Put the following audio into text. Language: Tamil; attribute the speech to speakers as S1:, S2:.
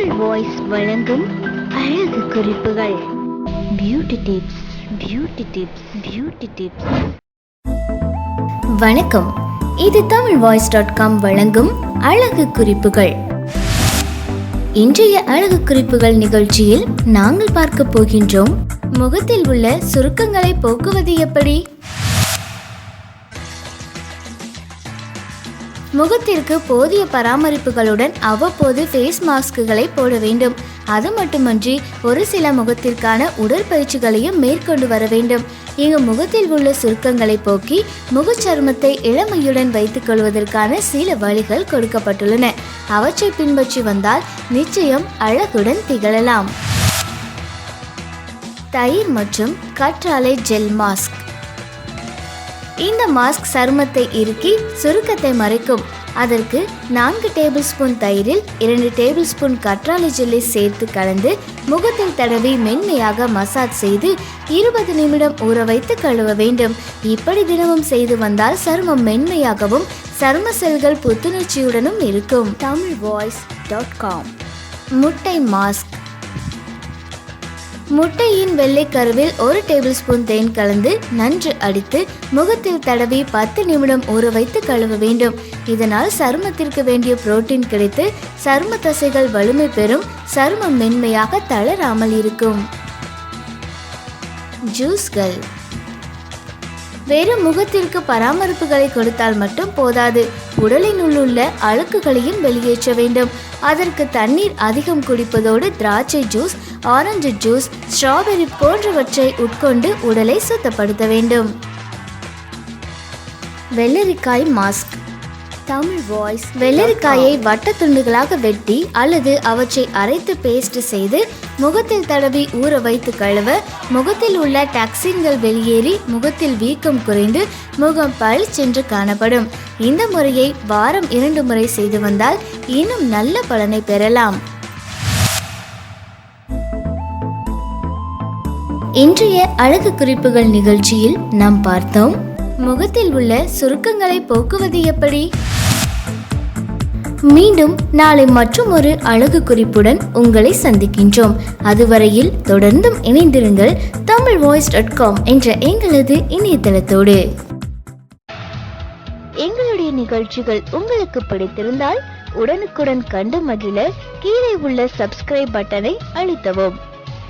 S1: தமிழ் வாய்ஸ் வழங்கும் அழகு குறிப்புகள். Beauty tips beauty tips beauty tips வணக்கம். இது தமிழ் வாய்ஸ் டாட் காம் வழங்கும் அழகு குறிப்புகள். இன்றைய அழகு குறிப்புகள் நிகழ்ச்சியில் நாங்கள் பார்க்க போகின்றோம். முகத்தில் உள்ள சுருக்கங்களை போக்குவது எப்படி? முகத்திற்கு போதிய பராமரிப்புகளுடன் அவ்வப்போது ஃபேஸ் மாஸ்க்குகளை போட வேண்டும். அது மட்டுமன்றி ஒரு சில முகத்திற்கான உடற்பயிற்சிகளையும் மேற்கொண்டு வர வேண்டும். இங்கு முகத்தில் உள்ள சுருக்கங்களை போக்கி முகச்சருமத்தை இளமையுடன் வைத்துக் கொள்வதற்கான சில வழிகள் கொடுக்கப்பட்டுள்ளன. அவற்றை பின்பற்றி வந்தால் நிச்சயம் அழகுடன் திகழலாம். தயிர் மற்றும் கற்றாழை ஜெல் மாஸ்க் இந்த மாஸ்க் சருமத்தை இறுக்கி சுருக்கத்தை மறைக்கும். அதற்கு நான்கு டேபிள் ஸ்பூன் தயிரில் இரண்டு டேபிள் ஸ்பூன் கற்றாழை ஜெல்லை சேர்த்து கலந்து முகத்தில் தடவி மென்மையாக மசாஜ் செய்து இருபது நிமிடம் ஊற வைத்து கழுவ வேண்டும். இப்படி தினமும் செய்து வந்தால் சருமம் மென்மையாகவும் சரும செல்கள் புத்துணர்ச்சியுடனும் இருக்கும். Tamil voice dot com. முட்டை மாஸ்க். முட்டையின் வெள்ளைக்கருவில் ஒரு டேபிள் ஸ்பூன் தேன் கலந்து நன்று அடித்து முகத்தில் தடவி பத்து நிமிடம் ஊற வைத்து கழுவ வேண்டும். இதனால் சருமத்திற்கு வேண்டிய புரோட்டீன் கிடைத்து சரும தசைகள் வலிமை பெறும் சருமம் மென்மையாக தளராமல் இருக்கும். ஜூஸ்கள். வெறும் முகத்திற்கு பராமரிப்புகளை கொடுத்தால் மட்டும் போதாது. உடலின் உள்ளுள்ள அழுக்குகளையும் வெளியேற்ற வேண்டும். அதற்கு தண்ணீர் அதிகம் குடிப்பதோடு திராட்சை ஜூஸ் ஆரஞ்சு ஜூஸ் ஸ்ட்ராபெரி போன்றவற்றை உட்கொண்டு உடலை சுத்தப்படுத்த வேண்டும். வெள்ளரிக்காய் மாஸ்க். தமிழ் வாய்ஸ் வெள்ளரிக்காயை வட்ட துண்டுகளாக வெட்டி அல்லது அவற்றை அரைத்து பேஸ்ட் செய்து முகத்தில் தடவி ஊற வைத்து கழுவ முகத்தில் உள்ள டாக்ஸின்கள் வெளியேறி முகத்தில் வீக்கம் குறைந்து முகம் பளிச்சென்று காணப்படும். இந்த முறையை வாரம் இரண்டு முறை செய்து வந்தால் இன்னும் நல்ல பலனை பெறலாம். இன்றைய அழகு குறிப்புகள் நிகழ்ச்சியில் நாம் பார்த்தோம் முகத்தில் உள்ள சுருக்கங்களை போக்குவது எப்படி? மீண்டும் நாளை மற்றும் ஒரு அழகு குறிப்புடன் உங்களை சந்திக்கின்றோம். அதுவரையில் தொடர்ந்தும் இணைந்திருங்கள் தமிழ் வாய்ஸ் டாட் காம் என்ற எங்களது இணையதளத்தோடு. எங்களுடைய நிகழ்ச்சிகள் உங்களுக்கு பிடித்திருந்தால் உடனுக்குடன் கண்டு மகிழ கீழே உள்ள சப்ஸ்கிரைப் பட்டனை அழுத்தவும்.